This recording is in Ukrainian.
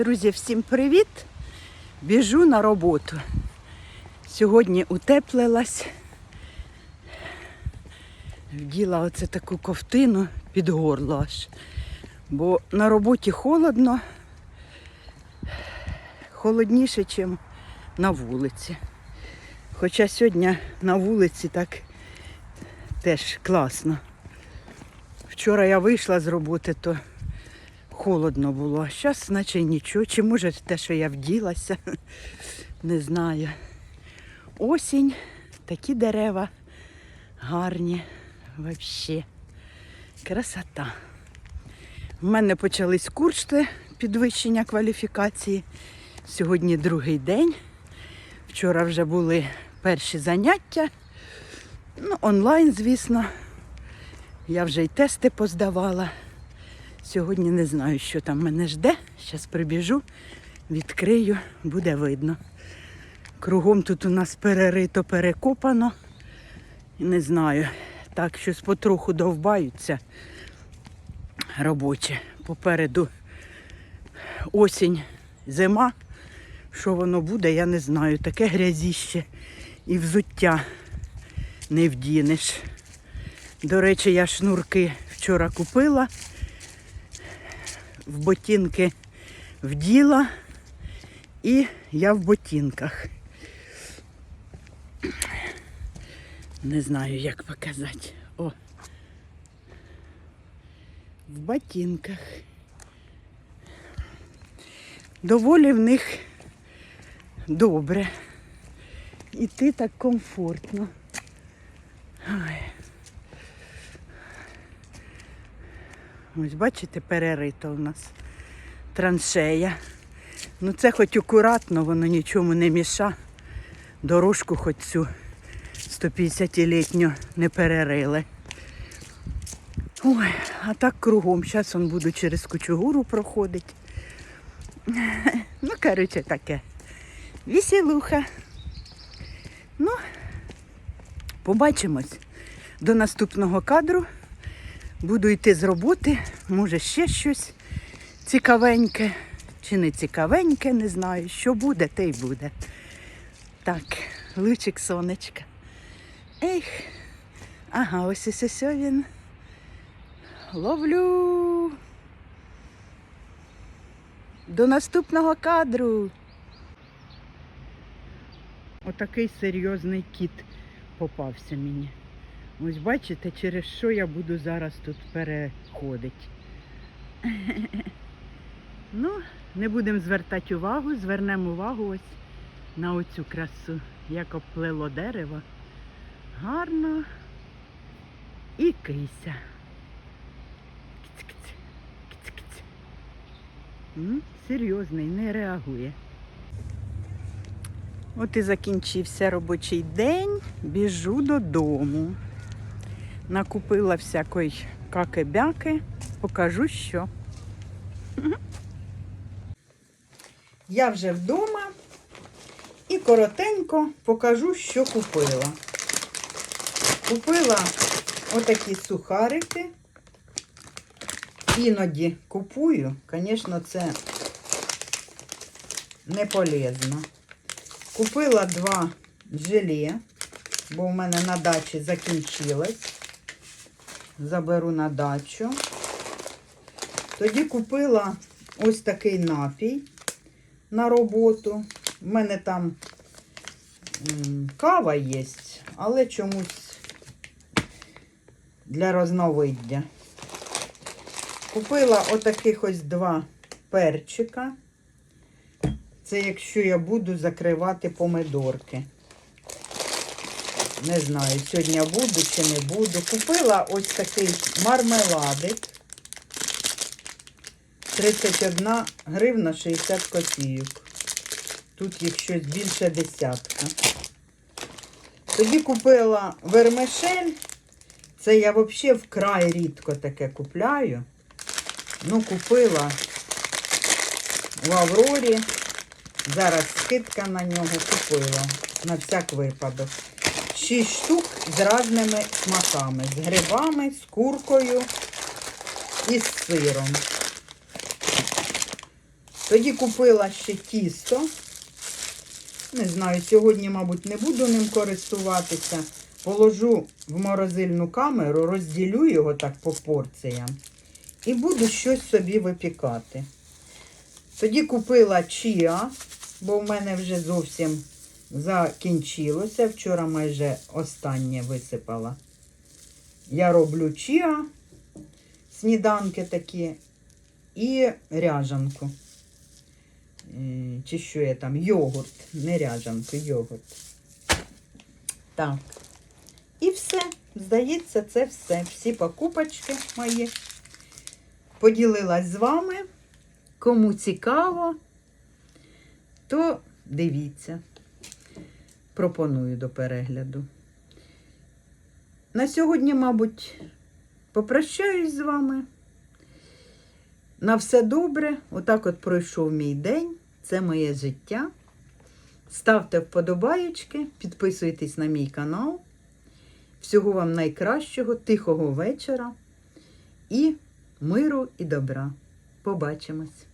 Друзі, всім привіт! Біжу на роботу. Сьогодні утеплилась. Вділа оце таку ковтину під горло аж. Бо на роботі холодно, холодніше, ніж на вулиці. Хоча сьогодні на вулиці так теж класно. Вчора я вийшла з роботи, то холодно було. А зараз наче нічого. Чи може те, що я вділася, не знаю. Осінь, такі дерева гарні. Взагалі. Красота. У мене почались курси підвищення кваліфікації. Сьогодні другий день. Вчора вже були перші заняття. Ну, онлайн, звісно. Я вже й тести поздавала. Сьогодні не знаю, що там мене жде. Зараз прибіжу, відкрию, буде видно. Кругом тут у нас перерито, перекопано. Не знаю. Так, щось потроху довбаються робочі. Попереду осінь, зима. Що воно буде, я не знаю. Таке грязіще і взуття не вдінеш. До речі, я шнурки вчора купила в ботинки вділа і я в ботинках. Не знаю, як показати. О. В ботинках. Доволі в них добре. Іти так комфортно. Ой. Ось бачите, перерито у нас траншея. Ну це хоч акуратно, воно нічому не міша. Дорожку хоч цю 150-літню не перерили. Ой, а так кругом. Зараз он буду через кучугуру проходити. Ну, коротше, таке. Веселуха. Ну, побачимось до наступного кадру. Буду йти з роботи, може ще щось цікавеньке чи не цікавеньке, не знаю. Що буде, те й буде. Так, лучик сонечка. Ех. Ага, ось ось ось він. Ловлю. До наступного кадру. Отакий серйозний кіт попався мені. Ось бачите, через що я буду зараз тут переходити. Ну, не будемо звертати увагу, звернемо увагу ось на оцю красу, як обплило дерево. Гарно і кися. Серйозний, не реагує. От і закінчився робочий день, біжу додому. Накупила всякої каки-бяки, покажу що. Я вже вдома і коротенько покажу, що купила. Купила отакі сухарики. Іноді купую, звісно, це не полезно. Купила два желе, бо в мене на дачі закінчилось. Заберу на дачу. Тоді купила ось такий напій на роботу. У мене там кава є, але чомусь для розновиддя. Купила отаких ось два перчика. Це якщо я буду закривати помидорки. Не знаю, сьогодні буду чи не буду. Купила ось такий мармеладик. 31 гривна 60 копійок. Тут їх щось більше десятка. Тоді купила вермишель. Це я взагалі вкрай рідко таке купляю. Ну, купила в Аврорі. Зараз скидка на нього купила. На всяк випадок. Шість штук з різними смаками. З грибами, з куркою і з сиром. Тоді купила ще тісто. Не знаю, сьогодні, мабуть, не буду ним користуватися. Положу в морозильну камеру, розділю його так по порціям і буду щось собі випікати. Тоді купила чіа, бо в мене вже зовсім закінчилося. Вчора майже останнє висипала. Я роблю чіа, сніданки такі, і ряжанку. Чи що я там? Йогурт, не ряжанку, йогурт. Так. І все. Здається, це все. Всі покупочки мої. Поділилась з вами. Кому цікаво, то дивіться. Пропоную до перегляду. На сьогодні, мабуть, попрощаюсь з вами. На все добре. Отак от пройшов мій день. Це моє життя. Ставте вподобаєчки, підписуйтесь на мій канал. Всього вам найкращого, тихого вечора і миру і добра. Побачимось!